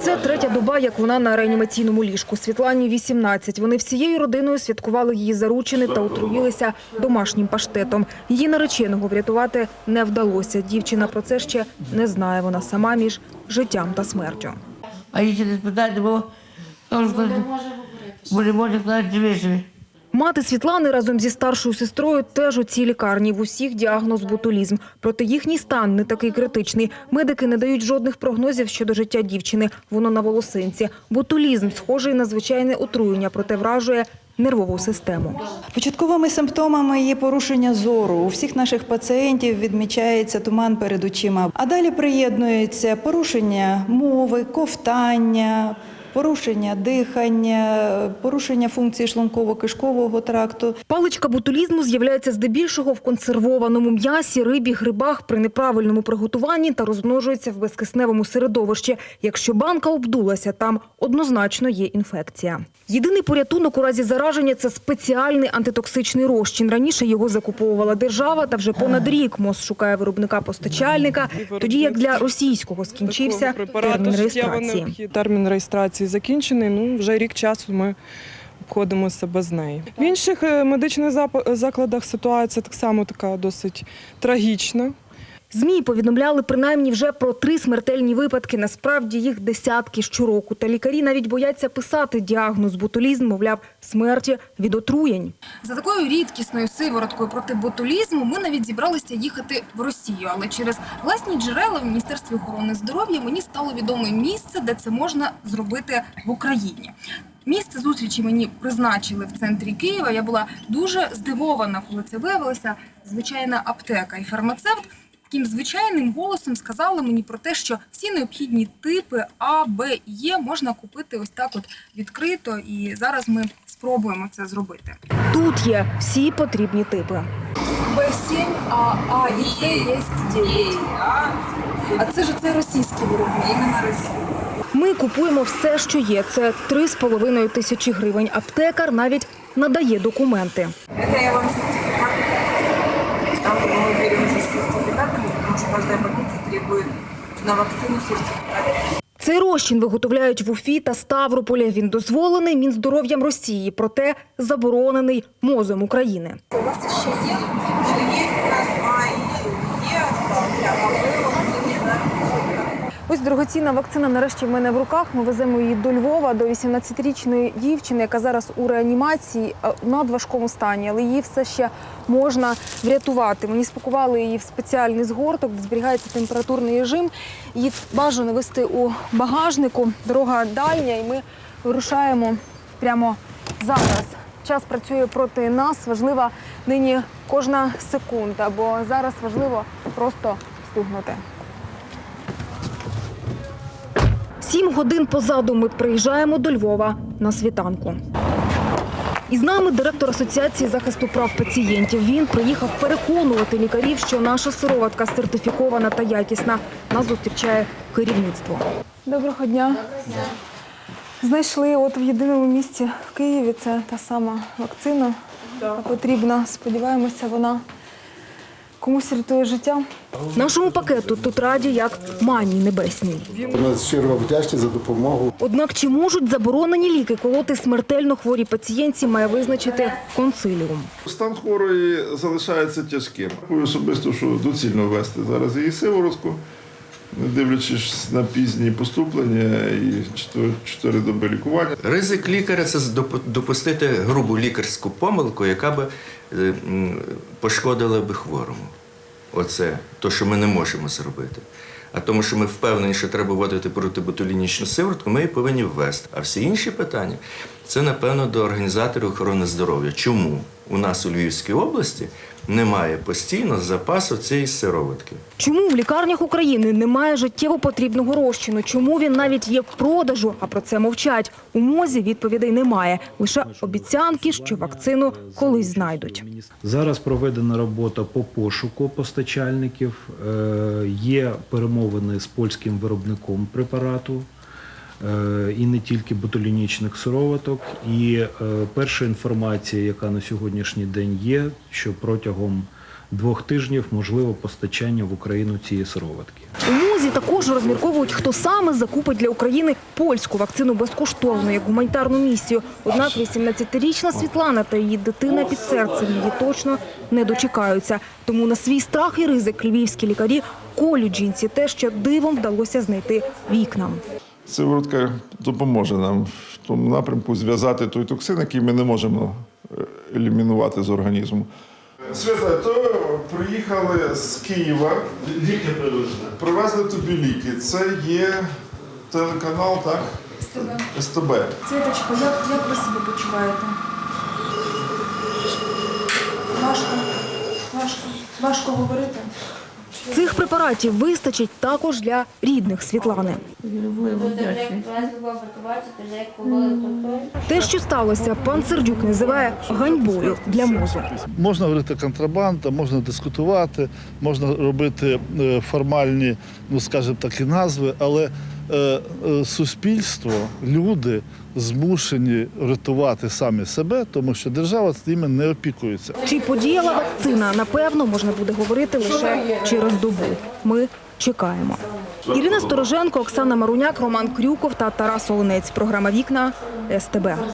Це третя доба, як вона на реанімаційному ліжку. Світлані 18. Вони всією родиною святкували її заручини та отруїлися домашнім паштетом. Її нареченого врятувати не вдалося. Дівчина про це ще не знає. Вона сама між життям та смертю. А якщо не спитати, бо то що буде може сказати виживе. Мати Світлани разом зі старшою сестрою теж у цій лікарні. В усіх діагноз ботулізм. Проте їхній стан не такий критичний. Медики не дають жодних прогнозів щодо життя дівчини. Воно на волосинці. Ботулізм схожий на звичайне отруєння, проте вражує нервову систему. Початковими симптомами є порушення зору. У всіх наших пацієнтів відмічається туман перед очима. А далі приєднується порушення мови, ковтання, порушення дихання, порушення функції шлунково-кишкового тракту. Паличка ботулізму з'являється здебільшого в консервованому м'ясі, рибі, грибах при неправильному приготуванні та розмножується в безкисневому середовищі. Якщо банка обдулася, там однозначно є інфекція. Єдиний порятунок у разі зараження – це спеціальний антитоксичний розчин. Раніше його закуповувала держава, та вже понад рік МОЗ шукає виробника-постачальника, тоді як для російського скінчився термін реєстрації. Термін реєстрації закінчений. Ну вже рік часу ми обходимося без неї. В інших е, медичних закладах ситуація так само така досить трагічна. ЗМІ повідомляли принаймні вже про три смертельні випадки. Насправді їх десятки щороку. Та лікарі навіть бояться писати діагноз ботулізм, мовляв, смерті від отруєнь. За такою рідкісною сивороткою проти ботулізму ми навіть зібралися їхати в Росію. Але через власні джерела в Міністерстві охорони здоров'я мені стало відоме місце, де це можна зробити в Україні. Місце зустрічі мені призначили в центрі Києва. Я була дуже здивована, коли це виявилася звичайна аптека і фармацевт. Таким звичайним голосом сказали мені про те, що всі необхідні типи А, Б і Є можна купити ось так, от відкрито. І зараз ми спробуємо це зробити. Тут є всі потрібні типи. Б7, а А і С є 9. А це ж це російський виробник, іменно Росія. Ми купуємо все, що є. Це 3,5 тисячі гривень. Аптекар навіть надає документи. Это я вам каждая больница требует на вакцину сертификат. Цей розчин виготовляють в Уфі та Ставрополі. Він дозволений Мінздоров'ям Росії, проте заборонений мозом України. У вас ще є, Что есть у нас А и Е остался, а Б вот не знаю. Ось дорогоцінна вакцина нарешті в мене в руках. Ми веземо її до Львова, до 18-річної дівчини, яка зараз у реанімації е, в надважкому стані, але її все ще можна врятувати. Мені спакували її в спеціальний згорток, де зберігається температурний режим. Її бажано вести у багажнику. Дорога дальня, і ми вирушаємо прямо зараз. Час працює проти нас. Важлива нині кожна секунда, бо зараз важливо просто встигнути. Сім годин позаду ми приїжджаємо до Львова на світанку. І з нами директор Асоціації захисту прав пацієнтів. Він приїхав переконувати лікарів, що наша сироватка сертифікована та якісна. Нас зустрічає керівництво. Доброго дня. Знайшли от в єдиному місці в Києві. Це та сама вакцина яка потрібна. Сподіваємося, вона комусь рятує життя. Нашому пакету тут раді як мані небесній. нас щиро вдячні за допомогу. Однак чи можуть заборонені ліки колоти смертельно хворі пацієнтці, має визначити консиліум. Стан хворої залишається тяжким. Особисто, що доцільно ввести зараз її сиворотку, не дивлячись на пізні поступлення і 4 доби лікування. Ризик лікаря це допустити грубу лікарську помилку, яка би е, пошкодила би хворому. Оце то, що ми не можемо зробити. А тому, що ми впевнені, що треба вводити протиботулінічну сиворотку, ми її повинні ввести. А всі інші питання це, напевно, до організаторів охорони здоров'я. Чому у нас у Львівській області немає постійно запасу цієї сироватки? Чому в лікарнях України немає життєво потрібного розчину? Чому він навіть є в продажу, а про це мовчать? У мозі відповідей немає. Лише обіцянки, що вакцину колись знайдуть. Зараз проведена робота по пошуку постачальників. Е, Є перемовини з польським виробником препарату і не тільки ботулінічних сироваток. І е, перша інформація, яка на сьогоднішній день є, що протягом двох тижнів можливо постачання в Україну цієї сироватки. У Наразі також розмірковують, хто саме закупить для України польську вакцину безкоштовно як гуманітарну місію. Однак 18-річна Світлана та її дитина під серцем її точно не дочекаються. Тому на свій страх і ризик львівські лікарі колють жінці те, що дивом вдалося знайти вікнам. Сиворотка допоможе нам в тому напрямку зв'язати той токсин, який ми не можемо е, елімінувати з організму. Свята, то приїхали з Києва. Ліки привезли. Привезли тобі ліки. Це є телеканал, так? СТБ. СТБ. Світочко, як, як ви себе почуваєте? Важко, важко, важко говорити. Цих препаратів вистачить також для рідних Світлани. Те, що сталося, пан Сердюк називає ганьбою для мозу. Можна говорити контрабанда, можна дискутувати, можна робити е, формальні, ну скажімо такі назви, але суспільство, люди змушені рятувати самі себе, тому що держава з ними не опікується. Чи подіяла вакцина, напевно, можна буде говорити лише через добу. Ми чекаємо. Ірина Стороженко, Оксана Маруняк, Роман Крюков та Тарас Оленець. Програма Вікна СТБ.